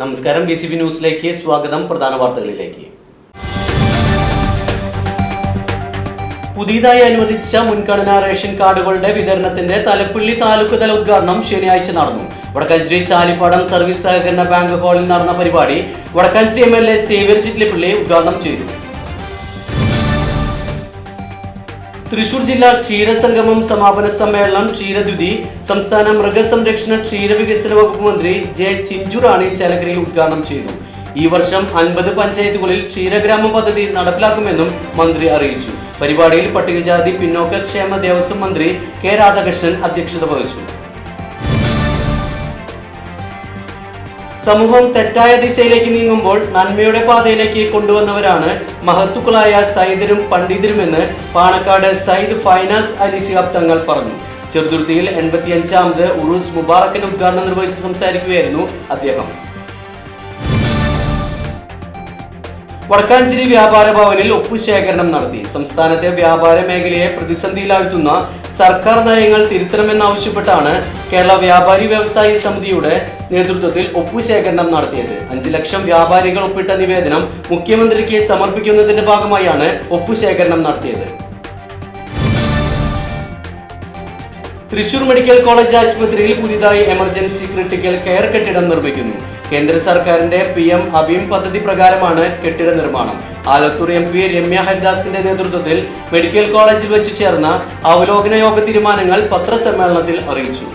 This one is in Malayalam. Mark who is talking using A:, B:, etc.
A: നമസ്കാരം. ബി സി ബി ന്യൂസിലേക്ക് സ്വാഗതം. പ്രധാന വാർത്തകളിലേക്ക്. പുതിയതായി അനുവദിച്ച മുൻഗണനാ റേഷൻ കാർഡുകളുടെ വിതരണത്തിന്റെ തലപ്പള്ളി താലൂക്ക് തല ഉദ്ഘാടനം ശനിയാഴ്ച നടന്നു. വടക്കാഞ്ചേരി ചാലിപ്പാടം സർവീസ് സഹകരണ ബാങ്ക് ഹാളിൽ നടന്ന പരിപാടി Vadakkanchery M L A Xavier Chittilappilly ഉദ്ഘാടനം ചെയ്തു. തൃശൂർ ജില്ലാ ക്ഷീരസംഗമം സമാപന സമ്മേളനം ക്ഷീരദ്യുതി സംസ്ഥാന മൃഗസംരക്ഷണ ക്ഷീരവികസന വകുപ്പ് മന്ത്രി ജെ ചിഞ്ചുറാണി ചേലക്കരയിൽ ഉദ്ഘാടനം ചെയ്തു. ഈ വർഷം അൻപത് പഞ്ചായത്തുകളിൽ ക്ഷീരഗ്രാമം പദ്ധതി നടപ്പിലാക്കുമെന്നും മന്ത്രി അറിയിച്ചു. പരിപാടിയിൽ പട്ടികജാതി പിന്നോക്ക ക്ഷേമ ദേവസ്വം മന്ത്രി കെ രാധാകൃഷ്ണൻ അധ്യക്ഷത വഹിച്ചു. സമൂഹം തെറ്റായ ദിശയിലേക്ക് നീങ്ങുമ്പോൾ നന്മയുടെ പാതയിലേക്ക് കൊണ്ടുവന്നവരാണ് മഹത്തുക്കളായ സൈദരും പണ്ഡിതരുമെന്ന് പാണക്കാട് സയ്യിദ് ഫൈനാസ് അലി ശിഹാബ് തങ്ങൾ പറഞ്ഞു. ചെറുതുരുത്തിയിൽ എൺപത്തിയഞ്ചാമത് ഉറൂസ് മുബാറക്കിന്റെ ഉദ്ഘാടനം നിർവഹിച്ച് സംസാരിക്കുകയായിരുന്നു അദ്ദേഹം. വടക്കാഞ്ചേരി വ്യാപാര ഭവനിൽ ഒപ്പുശേഖരണം നടത്തി. സംസ്ഥാനത്തെ വ്യാപാര മേഖലയെ പ്രതിസന്ധിയിലാഴ്ത്തുന്ന സർക്കാർ നയങ്ങൾ തിരുത്തണമെന്നാവശ്യപ്പെട്ടാണ് കേരള വ്യാപാരി വ്യവസായി സമിതിയുടെ നേതൃത്വത്തിൽ ഒപ്പുശേഖരണം നടത്തിയത്. അഞ്ചു ലക്ഷം വ്യാപാരികൾ ഒപ്പിട്ട നിവേദനം മുഖ്യമന്ത്രിക്ക് സമർപ്പിക്കുന്നതിന്റെ ഭാഗമായാണ് ഒപ്പുശേഖരണം നടത്തിയത്. തൃശൂർ മെഡിക്കൽ കോളേജ് ആശുപത്രിയിൽ പുതിയതായി എമർജൻസി ക്രിട്ടിക്കൽ കെയർ കെട്ടിടം നിർമ്മിക്കുന്നു. കേന്ദ്ര സർക്കാരിന്റെ പി എം അഭിം പദ്ധതി പ്രകാരമാണ് കെട്ടിട നിർമ്മാണം. ആലത്തൂർ എം പി രമ്യ ഹരിദാസിന്റെ നേതൃത്വത്തിൽ മെഡിക്കൽ കോളേജിൽ വെച്ച് ചേർന്ന അവലോകന യോഗ തീരുമാനങ്ങൾ പത്രസമ്മേളനത്തിൽ അറിയിച്ചു.